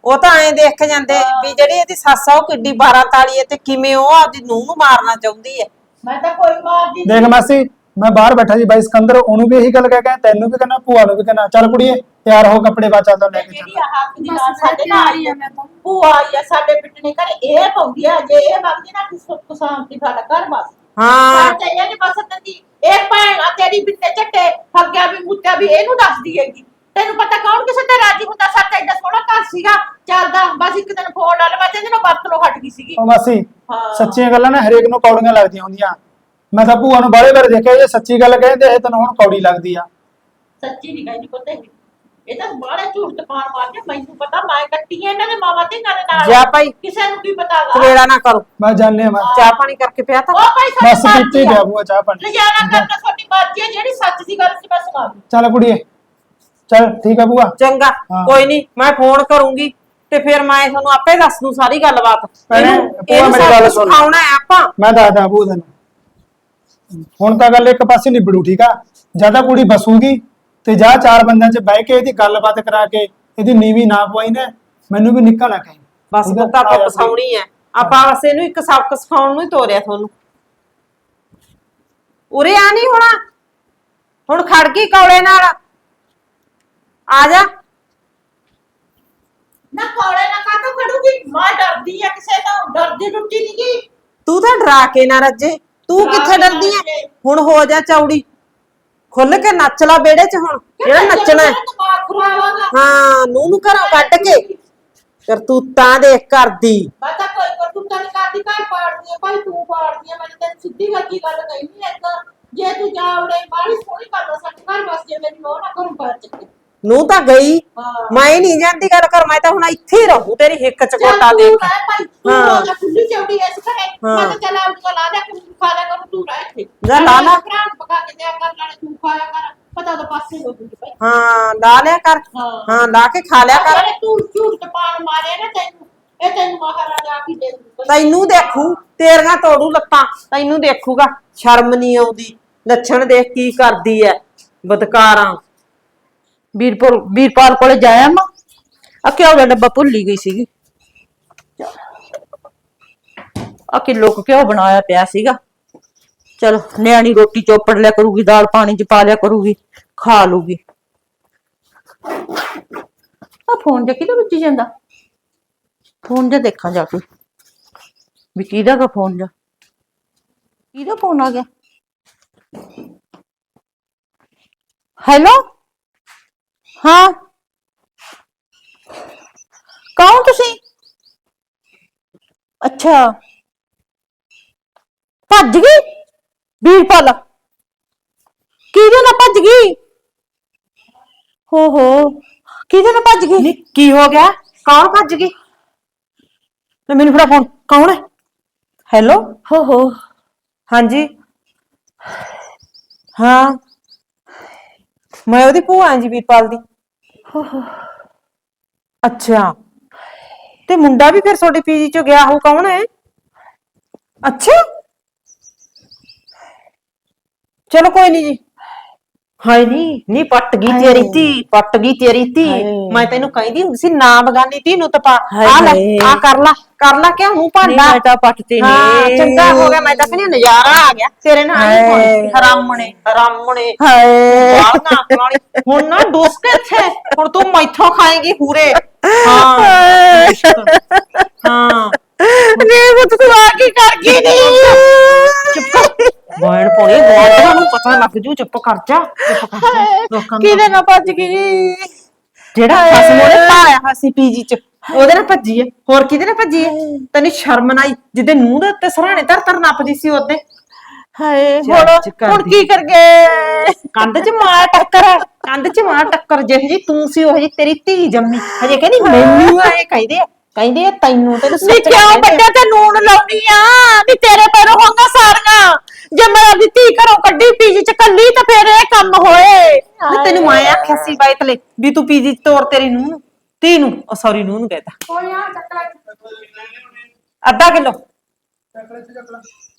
ਉਹ ਤਾਂ ਐਂ ਦੇਖ ਜਾਂਦੇ ਵੀ ਜਿਹੜੀ ਇਹਦੀ ਸੱਸ ਆ ਉਹ ਕਿੱਡੀ 12 ਤਾਲੀ ਹੈ ਤੇ ਕਿਵੇਂ ਉਹ ਆਪਦੀ ਨੂੰਹ ਨੂੰ ਮਾਰਨਾ ਚਾਹੁੰਦੀ ਹੈ। ਮੈਂ ਤਾਂ ਕੋਈ ਮਾਰਦੀ ਨੀ। ਦੇਖ ਮਾਸੀ ਮੈਂ ਬਾਹਰ ਬੈਠਾ ਜੀ ਬਾਈ ਸਿਕੰਦਰ ਉਹਨੂੰ ਵੀ ਇਹੀ ਗੱਲ ਕਹਿ ਕੇ ਆਇਆ, ਤੈਨੂੰ ਵੀ ਕਹਿਣਾ ਭੂਆ ਨੂੰ ਵੀ ਕਹਿਣਾ ਚੱਲ ਕੁੜੀਏ ਤਿਆਰ ਹੋ ਕੱਪੜੇ ਬਾਚਾ ਤੋਂ ਲੈ ਕੇ ਜਿਹੜੀ ਚੱਲ। ਆ ਹੱਕ ਦੀ ਬਸ ਨਾਲ ਸਾਡੇ ਨਾਲ ਹੀ ਆ ਮੈਂ ਤਾਂ। ਭੂਆ ਆਈ ਆ ਸਾਡੇ ਪਿੱਟਣੇ ਘਰ ਇਹ ਪਾਉਂਦੀ ਆ ਜੇ ਇਹ ਵਗਦੀ ਨਾ ਕਿ ਸੁੱਖ ਸ਼ਾਂਤੀ ਸਾਡਾ ਘਰ ਬਸ। ਹਾਂ। ਚਾਹੇ ਇਹ ਨਹੀਂ ਬਸ ਦਿੰਦੀ ਇਹ ਭੈਣ ਆ ਤੇਰੀ ਬਿੱਤੇ ਝੱਟੇ ਫੱਗਿਆ ਵੀ ਮੁੱਤਿਆ ਵੀ ਇਹਨੂੰ ਦੱਸਦੀ ਹੈਗੀ। ਤੈਨੂੰ ਪਤਾ ਕੌਣ ਕਿਸੇ ਤੇ ਰਾਜੀ ਹੁੰਦਾ? ਸਾਡਾ ਐਡਾ ਸੋਹਣਾ ਘਰ ਸੀਗਾ। ਚੱਲਦਾ ਬਸ ਇੱਕ ਦਿਨ ਫੋਨ ਲਾ ਲਵਾ ਤੇ ਇਹਦੇ ਨਾਲ ਵਰਤੋਂ ਹਟ ਗਈ ਸੀਗੀ। ਉਹ ਮਾਸੀ ਹਾਂ। ਸੱਚੀਆਂ ਗੱਲਾਂ ਨਾ ਹਰੇਕ ਨੂੰ ਕੌੜੀਆਂ ਲੱਗਦੀਆਂ ਹੁੰਦੀਆਂ। ਮੈਂ ਤਾਂ ਭੂਆ ਨੂੰ ਬਾਰੇ ਬਾਰੇ ਦੇਖਿਆ ਜੇ ਸੱਚੀ ਗੱਲ ਕਹਿੰਦੇ ਇਹ ਤੈਨੂੰ ਹੁਣ ਕੌੜੀ ਲੱਗਦੀ ਆ। ਸੱਚੀ ਨਹੀਂ ਕਹਿੰਦੀ ਪੁੱਤ ਇਹ ਇਹ ਤਾਂ ਬਾਹਲਾ ਝੂਠ ਤਪਾਨ ਮਾਰਦੇ ਮੈਨੂੰ ਪਤਾ ਮੈਂ ਕੱਟੀ ਆ ਇਹਨਾਂ ਦੇ ਮਾਵਾ ਤੇ ਨਾਲ ਨਾਲ। ਜਾ ਭਾਈ ਕਿਸੇ ਨੂੰ ਕੀ ਪਤਾਗਾ? ਕਵੇੜਾ ਨਾ ਕਰੋ। ਮੈਂ ਜਾਣਿਆ ਮੈਂ। ਚਾਹ ਪਾਣੀ ਕਰਕੇ ਪਿਆ ਤਾਂ। ਉਹ ਭਾਈ ਬਸ ਪੀਤੀ। ਗਿਆ ਚਾਹ ਪਾਣੀ। ਲਿਜਾਣਾ ਕਰਨਾ ਤੁਹਾਡੀ ਮਰਜ਼ੀ ਹੈ ਜਿਹੜੀ ਸੱਚ ਦੀ ਗੱਲ ਸੀ ਬਸ ਸੁਣਾ ਦਿਓ। ਚੱਲ ਕੁੜੀਏ। ਚੱਲ ਠੀਕ ਆ ਭੂਆ ਚੰਗਾ ਹਾਂ। ਕੋਈ ਨਹੀਂ ਮੈਂ ਫੋਨ ਕਰੂੰਗੀ ਤੇ ਫਿਰ ਮੈਂ ਤੁਹਾਨੂੰ ਆਪੇ ਦੱਸ ਦੂੰ ਸਾਰੀ ਗੱਲਬਾਤ। ਭੈਣੇ, ਇਹਨੂੰ- ਭੂਆ ਮੇਰੀ ਸਭ ਗੱਲ ਕੁਛ ਸੁਣ। ਸਿਖਾਉਣਾ ਹੈ ਆਪਾਂ। ਮੈਂ ਦੱਸਦਾ ਭੂਆ ਤੈਨੂੰ। ਹੁਣ ਤਾਂ ਗੱਲ ਇੱਕ ਪਾਸੇ ਨਿਬੜੂ ਠੀਕ ਆ? ਜ਼ਿਆਦਾ ਕੁੜੀ ਬਸੂਗੀ ਤੇ ਜਾ ਚਾਰ ਬੰਦਿਆਂ 'ਚ ਬਹਿ ਕੇ ਇਹਦੀ ਗੱਲਬਾਤ ਕਰਾ ਕੇ ਇਹਦੀ ਨੀਵੀਂ ਨਾ ਪਵਾਈ ਨਾ ਮੈਨੂੰ ਵੀ ਨਿਕਲ ਨਾ ਕਹੀਂ। ਬਸ ਆ? ਪੁੱਤ ਆਪਾਂ ਆ ਜਾ ਫਸਾਉਣੀ ਹੈ ਆਪਾਂ ਬਸ ਇਹਨੂੰ ਇੱਕ ਸਬਕ ਸਿਖਾਉਣ ਨੂੰ ਹੀ ਤੋਰਿਆ ਤੁਹਾਨੂੰ। ਉਰੇ ਆ ਨਹੀਂ ਹੋਣਾ। ਹੁਣ ਖੜ ਗਈ ਕੌਲੇ ਨਾਲ। ਆ ਜਾ। ਨਾ ਕੋਲੇ ਨਾ ਕਾਟੋ ਖੜੂਗੀ? ਮਾਂ ਡਰਦੀ ਆ ਕਿਸੇ ਤੋਂ। ਡਰਦੀ ਟੁੱਟੀ ਨਹੀਂ ਗਈ ਤੂੰ ਤਾਂ ਡਰਾ ਕੇ ਨਾ ਰੱਜੇ। ਤੂੰ ਡਰਾ ਕਿੱਥੇ ਕੇ ਨਾ ਡਰਦੀ ਐ? ਰੱਜੇ। ਹੁਣ ਹੋ ਜਾ ਚੌੜੀ। ਖੁੱਲ ਕੇ ਨੱਚ ਲਾ ਬੇੜੇ 'ਚ ਹੁਣ। ਜਿਹੜਾ ਨੱਚਣਾ ਹੈ। ਦਿਮਾਗ ਖਰਾਵਾਗਾ ਹਾਂ ਨੂੰ ਨੂੰ ਘਰੋਂ ਕੱਢ ਕੇ। ਕਰਤੂਤਾਂ ਦੇਖ ਕਰਦੀ। ਮੈਂ ਤਾਂ ਕੋਈ ਕੋਈ ਤੂੰ ਤਾਂ ਨਹੀਂ ਕਰਦੀ ਘਰ ਪਾੜਦੀ ਆ ਭਾਈ ਤੂੰ ਪਾੜਦੀ ਆ। ਮੈਂ ਤਾਂ ਤੈਨੂੰ ਸਿੱਧੀ ਗੱਲ ਕਹੀ ਨਹੀਂ ਇੱਕ ਜੇ ਤੂੰ ਜਾਵੜੇ ਬਾਹਲੀ ਸੋਹਣੀ ਗੱਲ ਜੇ ਮੇਰੀ ਨੋਹ ਨਾ ਕਰੂੰ ਬਾਹਰ ਚੱਕੇ ਨੂੰ ਤਾਂ ਗਈ। ਹਾਂ। ਮੈਂ ਨਹੀਂ ਜਾਂਦੀ ਗੱਲ ਕਰ ਮੈਂ ਤਾਂ ਹੁਣ ਇੱਥੇ ਹੀ ਰਹੂੰ। ਤੇਰੀ ਹਿੱਕ ਚ ਕੋਟਾ ਦੇ ਕੇ ਹਾਂ। ਉਹਦਾ ਖੁੱਲੀ ਚੌੜੀ ਐਸ ਕਰੇ ਮੈਂ ਹਾਂ। ਤਾਂ ਚੱਲ ਕੋ ਲਾ ਦੇ ਕਿ ਖਾ ਕਰ ਤੂੰ ਰਹਿ ਇੱਥੇ। ਜਾ ਲਾ ਲਾ। ਭਰਾ ਨੂੰ ਪਕਾ ਕੇ ਦਿਆ ਕਰ ਨਾਲੇ ਤੂੰ ਖਾਇਆ ਕਰ। ਪਤਾ ਤਾਂ ਪਾਸੇ ਹੋ ਗਈ ਭਾਈ। ਹਾਂ ਲਾ ਲਿਆ ਕਰ। ਹਾਂ। ਹਾਂ ਲਾ ਕੇ ਖਾ ਲਿਆ ਕਰ। ਤੂੰ ਝੂਠ ਪਾਣ ਮਾਰੇ ਨਾ ਤੈਨੂੰ। ਇਹ ਤੈਨੂੰ ਮਹਾਰਾਜਾ ਆ ਕੇ ਦੇ ਤੈਨੂੰ ਦੇਖੂ ਤੇਰੀਆਂ ਤੋੜੂ ਲੱਤਾਂ। ਤੈਨੂੰ ਦੇਖੂਗਾ ਸ਼ਰਮ ਨਹੀਂ ਆਉਂਦੀ। ਲੱਛਣ ਦੇਖ ਕੀ ਕਰਦੀ ਐ। ਬਦਕਾਰਾਂ। ਵੀਰਪੁਰ ਵੀਰਪਾਲ ਕੋਲੇ ਜਾਇਆ ਮੈਂ। ਆ ਕਿਉਂ ਦਾ ਡੱਬਾ ਭੁੱਲ ਹੀ ਗਈ ਸੀਗੀ। ਆ ਕਿਲੋ ਕੁ ਘਿਓ ਬਣਾਇਆ ਪਿਆ ਸੀਗਾ। ਚਲੋ, ਨਿਆਣੀ ਰੋਟੀ ਚੋਪੜ ਲਿਆ ਕਰੂਗੀ, ਦਾਲ ਪਾਣੀ ਚ ਪਾ ਲਿਆ ਕਰੂਗੀ, ਖਾ ਲੂਗੀ। ਆ ਫੋਨ ਜੇ ਕਿਹਦਾ ਵੱਜੀ ਜਾਂਦਾ? ਫੋਨ ਜੇ ਦੇਖਾਂ ਜਾ ਕੇ। ਵੀ ਕਿਹਦਾ ਦਾ ਫੋਨ ਜਾ? ਕਿਹਦਾ ਫੋਨ ਆ ਗਿਆ? ਹੈਲੋ? ਹਾਂ ਕੌਣ ਤੁਸੀਂ ਅੱਛਾ ਭੱਜ ਗਈ ਵੀਰਪਾਲ ਕਿਹਦੇ ਨਾਲ ਭੱਜ ਗਈ ਹੋ ਹੋ ਕਿਹਦੇ ਨਾਲ ਭੱਜ ਗਈ ਨੀ ਕੀ ਹੋ ਗਿਆ ਕੌਣ ਭੱਜ ਗਈ ਲੈ ਮੈਨੂੰ ਫੜਾ ਫੋਨ ਕੌਣ ਹੈ ਹੈਲੋ ਹੋ ਹੋ ਹਾਂਜੀ ਹਾਂ ਮੈਂ ਉਹਦੀ ਭੂਆ ਜੀ ਵੀਰਪਾਲ ਦੀ। ਅੱਛਾ। ਤੇ ਮੁੰਡਾ ਵੀ ਫਿਰ ਤੁਹਾਡੇ ਪੀਜੀ ਚੋਂ ਗਿਆ ਹੋ ਕੌਣ ਹੈ? ਅੱਛਾ। ਚਲੋ ਕੋਈ ਨਹੀਂ ਜੀ। ਹਾਏ ਨਹੀਂ ਨਹੀਂ ਪੱਟ ਗਈ ਤੇਰੀ ਧੀ ਪੱਟ ਗਈ ਤੇਰੀ ਧੀ। ਮੈਂ ਤੈਨੂੰ ਕਹਿੰਦੀ ਹੁੰਦੀ ਸੀ ਨਾ ਬਗਾਨੀ ਧੀ ਨੂੰ ਤਪਾ। ਆ ਲੈ। ਆ ਕਰ ਲਾ। ਕਰ ਲਾ ਕਿਉਂ ਮੂੰਹ ਭਾਂਡਾ? ਨਹੀਂ, ਮੈਂ ਤਾਂ ਪੱਟਦੇ ਨੀ। ਹਾਂ ਚੰਗਾ ਹੋ ਗਿਆ ਮੈਂ ਤਾਂ ਕਹਿੰਦੀ ਹਾਂ, ਨਜ਼ਾਰਾ ਆ ਗਿਆ। ਤੇਰੇ ਨਾਲ ਹੀ ਹਾਏ। ਹਰਾਮਣੇ ਹਰਾਮਣੇ। ਹਾਏ। ਬਾਲ ਨਾ ਹੁਣ ਨਾ ਡੁੱਸ ਕੇ ਇੱਥੇ ਹੁਣ ਤੂੰ ਮੈਥੋਂ ਖਾਏਂਗੀ ਪੂਰੇ। ਹਾਂ ਹਾਂ। ਨਹੀਂ ਉਹ ਤੂੰ ਆ ਕੀ ਕਰ। ਗਈ ਨਹੀਂ ਬੈਣ ਪੋਣੀ ਗਵਾਂਢਾਂ ਨੂੰ ਪਤਾ ਲੱਗ ਜੂ ਚੁੱਪ ਕਰ ਜਾ ਚੁੱਪ ਕਰ ਜਾ। ਲੋਕਾਂ ਨੂੰ ਕਿਹਦੇ ਨਾਲ ਭੱਜ ਗਈ? ਜਿਹੜਾ ਉਹਨੇ ਪਾਇਆ ਹੋਇਆ ਸੀ ਪੀਜੀ ਚ। ਉਹਦੇ ਨਾਲ ਭੱਜੀ ਹੈ ਹੋਰ ਕਿਹਦੇ ਨਾਲ ਭੱਜੀ ਹੈ ਤੈਨੂੰ ਸ਼ਰਮ ਨਾ ਆਈ ਜਿਹਦੇ ਮੂੰਹ ਦੇ ਉੱਤੇ ਸਰਾਣੇ ਧਰ ਧਰ ਨੱਪਦੀ ਸੀ ਉਹਦੇ। ਹਾਏ ਚੱਜ ਹੁਣ ਕਰਦੀ। ਹੁਣ ਕੀ ਕਰ ਗਏ ਕੰਧ 'ਚ ਮਾਰ ਟੱਕਰ ਕੰਧ 'ਚ ਮਾਰ ਟੱਕਰ ਜਿਹੋ ਜੀ ਤੂੰ ਸੀ ਉਹ ਜੀ ਤੇਰੀ ਧੀ ਜੰਮੀ। ਹਜੇ ਕਹਿੰਦੀ ਮੈਨੂੰ ਆਏ ਕਹਿੰਦੇ ਆ ਕਹਿੰਦੇ ਆ ਤੈਨੂੰ ਤੈਨੂੰ ਨੀ ਸੱਚ ਕਿਉਂ ਕਹਿੰਦੇ ਆ। ਤੇ ਨੂਣ ਲਾਉਣੀ ਆ? ਨੀ ਤੇਰੇ ਪੈਰੋਂ ਹੋਗਾ ਸਾਰੀਆਂ। ਜੇ ਮੈਂ ਆਪਣੀ ਧੀ ਘਰੋਂ ਕੱਢੀ ਪੀਜੀ ਚ ਕੱਲੀ ਤਾਂ ਫਿਰ ਇਹ ਕੰਮ ਹੋਏ। ਨੀ ਤੈਨੂੰ ਮੈਂ ਆਖਿਆ ਸੀ ਬਾਈਤਲੇ ਵੀ ਤੂੰ ਪੀਜੀ ਤੋਰ ਤੇਰੀ ਨੂੰਹ ਨੂੰ। ਧੀ ਨੂੰ ਸੌਰੀ ਨੂੰਹ ਨੂੰ ਕਹਿਤਾ ਕੋਈ ਆ ਚੱਕ ਲੈ ਅੱਧਾ ਕਿਲੋ।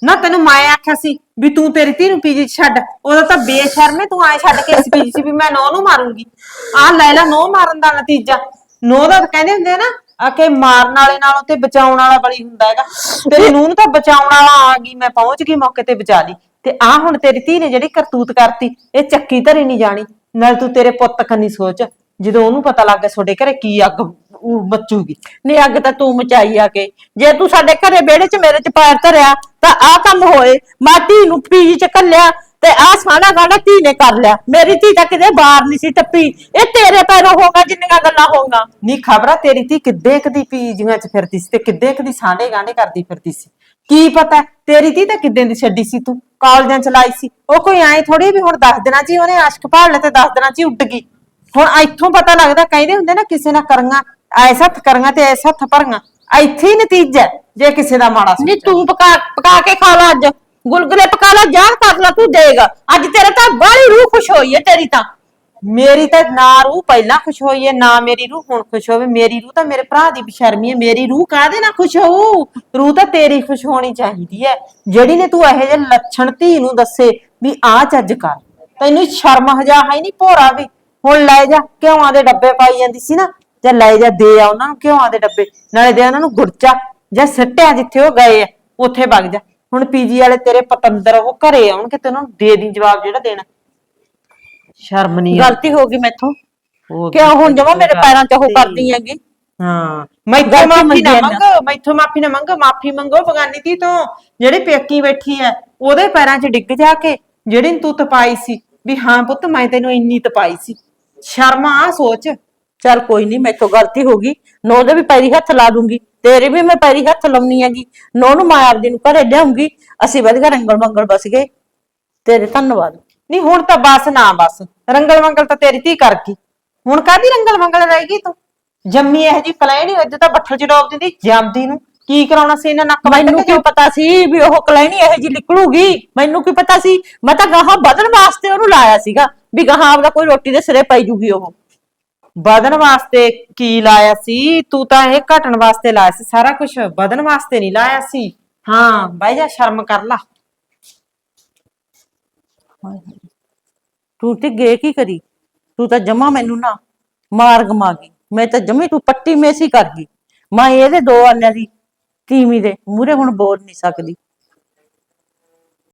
ਨਾ ਤੈਨੂੰ ਮੈਂ ਆਖਿਆ ਸੀ ਵੀ ਤੂੰ ਤੇਰੀ ਧੀ ਨੂੰ ਪੀਜੀ ਛੱਡ ਉਹਦਾ ਤਾਂ ਬੇਸ਼ਰਮੇ ਤੂੰ ਆਏ ਛੱਡ ਕੇ ਇਸ ਪੀਜੀ ਸੀ ਵੀ ਮੈਂ ਨੋ ਨੂੰ ਮਾਰੂੰਗੀ। ਆਹ ਲੈ ਲੈ ਨੋ ਮਾਰਨ ਦਾ ਨਤੀਜਾ। ਨੋ ਦਾ ਕਹਿੰਦੇ ਹੁੰਦੇ ਆ ਨਾ ਆ ਕਿ ਮਾਰਨ ਵਾਲੇ ਨਾਲੋਂ ਤੇ ਬਚਾਉਣ ਵਾਲਾ ਬਲੀ ਹੁੰਦਾ ਹੈਗਾ। ਤੇਰੀ ਨੂੰਹ ਨੂੰ ਤਾਂ ਬਚਾਉਣ ਵਾਲਾ ਆ ਗਈ ਮੈਂ ਪਹੁੰਚ ਗਈ ਮੌਕੇ ਤੇ ਬਚਾ ਲਈ। ਤੇ ਆ ਹੁਣ ਤੇਰੀ ਧੀ ਨੇ ਜਿਹੜੀ ਕਰਤੂਤ ਕਰਤੀ ਇਹ ਚੱਕੀ ਧਰੀ ਨਹੀਂ ਜਾਣੀ। ਨਾਲ ਤੂੰ ਤੇਰੇ ਪੁੱਤ ਕੰਨੀ ਸੋਚ। ਜਦੋਂ ਉਹਨੂੰ ਪਤਾ ਲੱਗ ਗਿਆ ਤੁਹਾਡੇ ਘਰੇ ਕੀ ਅੱਗ ਉਹ ਮੱਚੂਗੀ। ਨੀ ਅੱਗ ਤਾਂ ਤੂੰ ਮਚਾਈ ਆ ਕੇ। ਜੇ ਤੂੰ ਸਾਡੇ ਘਰੇ ਵਿਹੜੇ ਚ ਮੇਰੇ ਚ ਪੈਰ ਧਰਿਆ ਤਾਂ ਆ ਕੰਮ ਹੋਏ। ਮਾਟੀ ਨੂੰ ਪੀਜੀ ਚ ਕੱਲਿਆ ਤੇ ਆ ਸਾਡਾ ਗਾਣਾ ਧੀ ਨੇ ਕਰ ਲਿਆ। ਮੇਰੀ ਧੀ ਤਾਂ ਕਿਤੇ ਬਾਹਰ ਨਹੀਂ ਸੀ ਟੱਪੀ। ਇਹ ਤੇਰੇ ਪੈਰੋਂ ਹੋਗਾ ਜਿੰਨੀਆਂ ਗੱਲਾਂ ਹੋਗਾ ਨੀ ਖਬਰਾਂ ਤੇਰੀ ਧੀ ਕਿੱਦੇ ਕਦੀ ਪੀਜੀਆਂ ਚ ਫਿਰਦੀ ਸੀ ਤੇ ਕਿੱਦੇ ਕਦੀ ਸਾਂਡੇ ਗਾਂਡੇ ਕਰਦੀ ਫਿਰਦੀ ਸੀ? ਕੀ ਪਤਾ ਤੇਰੀ ਧੀ ਤਾਂ ਕਿੱਦਾਂ ਦੀ ਛੱਡੀ ਸੀ ਤੂੰ? ਕਾਲਜਾਂ ਚ ਲਾਈ ਸੀ। ਉਹ ਕੋਈ ਐ ਥੋੜੀ ਵੀ ਹੁਣ 10 ਦਿਨਾਂ ਚ ਹੀ ਉਹਨੇ ਆਸ਼ਕ ਭਾਲ ਲਿਆ ਤੇ 10 ਦਿਨਾਂ ਚ ਹੀ ਉੱਡ ਗਈ। ਹੁਣ ਇੱਥੋਂ ਪਤਾ ਲੱਗਦਾ ਕਹਿੰਦੇ ਹੁੰਦੇ ਨਾ ਕਿਸੇ ਨਾਲ ਕਰੀਆਂ ਐਸ ਹੱਥ ਕਰੀਆਂ ਤੇ ਐਸ ਹੱਥ ਭਰੀਆਂ ਇੱਥੇ ਹੀ ਨਤੀਜਾ ਹੈ, ਜੇ ਕਿਸੇ ਦਾ ਮਾੜਾ ਨੀ ਸੋਚਿਆ। ਤੂੰ ਪਕਾ ਪਕਾ ਕੇ ਖਾ ਲੈ ਅੱਜ। ਗੁਲਗੁਲੇ ਪਕਾ ਲੈ ਜਾਨ ਕਰ ਲੈ ਤੂੰ ਦੇਗਾ ਅੱਜ ਤੇਰੇ ਤਾਂ ਬੜੀ ਰੂਹ ਖੁਸ਼ ਹੋਈ ਹੈ ਤੇਰੀ ਤਾਂ। ਮੇਰੀ ਤਾਂ ਨਾ ਰੂਹ ਪਹਿਲਾਂ ਖੁਸ਼ ਹੋਈ ਹੈ ਨਾ ਮੇਰੀ ਰੂਹ ਹੁਣ ਖੁਸ਼ ਹੋਵੇ। ਮੇਰੀ ਰੂਹ ਤਾਂ ਮੇਰੇ ਭਰਾ ਦੀ ਬਸ਼ਰਮੀ ਹੈ। ਮੇਰੀ ਰੂਹ ਕਾਹਦੇ ਨਾਲ ਖੁਸ਼ ਹੋਊ? ਰੂਹ ਤਾਂ ਤੇਰੀ ਖੁਸ਼ ਹੋਣੀ ਚਾਹੀਦੀ ਹੈ। ਜਿਹੜੀ ਨੇ ਤੂੰ ਇਹੋ ਜਿਹੇ ਲੱਛਣ ਧੀ ਨੂੰ ਦੱਸੇ ਵੀ ਆ ਚੱਜ ਕਰ। ਤੈਨੂੰ ਸ਼ਰਮ ਹਜਾ ਹੈ ਨਹੀਂ ਭੋਰਾ ਵੀ। ਹੁਣ ਲੈ ਜਾ ਘਿਓਆਂ ਦੇ ਡੱਬੇ ਪਾਈ ਜਾਂਦੀ ਸੀ ਨਾ ਜਾਂ ਲੈ ਜਾ ਦੇ ਆ ਉਹਨਾਂ ਨੂੰ ਘਿਓਆਂ ਦੇ ਡੱਬੇ ਨਾਲੇ ਦੇ ਉਹਨਾਂ ਨੂੰ ਗੁਰਚਾ ਜਾਂ ਸੱਟਿਆ ਜਿੱਥੇ ਉਹ ਗਏ ਆ ਉੱਥੇ ਵਗ ਜਾ। ਹੁਣ ਪੀਜੀ ਵਾਲੇ ਤੇਰੇ ਪਤੰਦਰ ਉਹ ਘਰੇ ਆਉਣਗੇ ਤੇ ਉਹਨਾਂ ਨੂੰ ਦੇ ਦੀ ਜਵਾਬ ਜਿਹੜਾ ਦੇਣਾ। ਸ਼ਰਮ ਨਹੀਂ ਆਉਂਦੀ। ਗਲਤੀ ਹੋ ਗਈ ਮੈਥੋਂ। ਹੋ ਕਿਉਂ ਹੁਣ ਜਮਾ ਮੇਰੇ ਪੈਰਾਂ 'ਚ ਉਹ। ਕਰਦੀ ਹੈਗੀ। ਹਾਂ। ਮੈਥੋਂ ਗਲਤੀ ਮਾਫੀ ਮੰਗੀ ਨਾ ਨਾ। ਮੰਗ ਮੈਥੋਂ ਮਾਫੀ ਨਾ ਮੰਗ ਮਾਫੀ ਮੰਗੋ ਬਗਾਨੀ ਤੀ ਤੋਂ। ਜਿਹੜੀ ਪੇਕੀ ਬੈਠੀ ਐ ਉਹਦੇ ਪੈਰਾਂ 'ਚ ਡਿੱਗ ਜਾ ਕੇ ਜਿਹੜੀ ਨੂੰ ਤੂੰ ਤਪਾਈ ਸੀ ਵੀ ਹਾਂ ਪੁੱਤ ਮੈਂ ਤੈਨੂੰ ਇੰਨੀ ਤਪਾਈ ਸੀ। ਸ਼ਰਮ ਆ ਸੋਚ। ਚੱਲ ਕੋਈ ਨਹੀਂ ਮੈਥੋਂ ਗਲਤੀ ਹੋ ਗਈ। ਨੋ ਦੇ ਵੀ ਪੈਰੀ ਹੱਥ ਲਾ ਦੂੰਗੀ ਤੇਰੇ ਵੀ ਮੈਂ ਪੈਰੀ ਹੱਥ ਲਾਉਣੀ ਹੈਗੀ। ਨੋ ਨੂੰ ਮੈਂ ਆਪਦੀ ਨੂੰ ਘਰੇ ਲਿਆਉਂਗੀ। ਅਸੀਂ ਵਧੀਆ ਰੰਗਲ ਮੰਗਲ ਬਸ ਗਏ। ਤੇਰੇ ਧੰਨਵਾਦ। ਨਹੀਂ ਹੁਣ ਤਾਂ ਬਸ ਨਾ ਬਸ। ਰੰਗਲ ਮੰਗਲ ਤਾਂ ਤੇਰੀ ਧੀ ਕਰ ਗਈ। ਹੁਣ ਕਾਦੀ ਰੰਗਲ ਮੰਗਲ ਰਹਿ ਗਈ ਤੂੰ? ਜੰਮੀ ਇਹ ਜੀ ਨਹੀਂ ਅੱਜ ਤਾਂ ਬੱਠਲ ਚ ਡੋਬ ਦਿੰਦੀ। ਜੰਮਦੀ ਨੂੰ। ਕੀ ਕਰਾਉਣਾ ਸੀ ਇਹਨਾਂ ਨੱਕ ਵੱਢ ਮੈਨੂੰ ਕੇ ਕੀ ਪਤਾ ਸੀ ਵੀ ਉਹ ਕਲੈਣੀ ਇਹੋ ਜੀ ਨਿਕਲੂਗੀ? ਮੈਨੂੰ ਕੀ ਪਤਾ ਸੀ? ਮੈਂ ਤਾਂ ਗਾਹਾਂ ਵਧਣ ਵਾਸਤੇ ਉਹਨੂੰ ਲਾਇਆ ਸੀਗਾ ਵੀ ਗਾਹਾਂ ਆਪਦਾ ਕੋਈ ਰੋਟੀ ਦੇ ਸਿਰੇ ਪਈ ਜੂਗੀ ਉਹ। ਵਧਣ ਵਾਸਤੇ ਕੀ ਲਾਇਆ ਸੀ? ਤੂੰ ਤਾਂ ਇਹ ਘਟਣ ਵਾਸਤੇ ਲਾਇਆ ਸੀ ਸਾਰਾ ਕੁਝ ਵਧਣ ਵਾਸਤੇ ਨਹੀਂ ਲਾਇਆ ਸੀ। ਹਾਂ ਬਾਈ ਜਾ ਸ਼ਰਮ ਕਰ ਲਾ। ਤੂੰ ਤੇ ਗੇ ਕੀ ਕਰੀ? ਤੂੰ ਤਾਂ ਜਮਾ ਮੈਨੂੰ ਨਾ ਮਾਰ ਗਮਾ ਗਈ। ਮੈਂ ਤਾਂ ਜਮੀ ਤੂੰ ਪੱਟੀ ਮੇਸੀ ਕਰ ਗਈ। ਮੈਂ ਇਹਦੇ ਦੋ ਆਨਿਆਂ ਦੀ ਤੀਵੀਂ ਦੇ ਮੂਰੇ ਹੁਣ ਬੋਲ ਨਹੀਂ ਸਕਦੀ।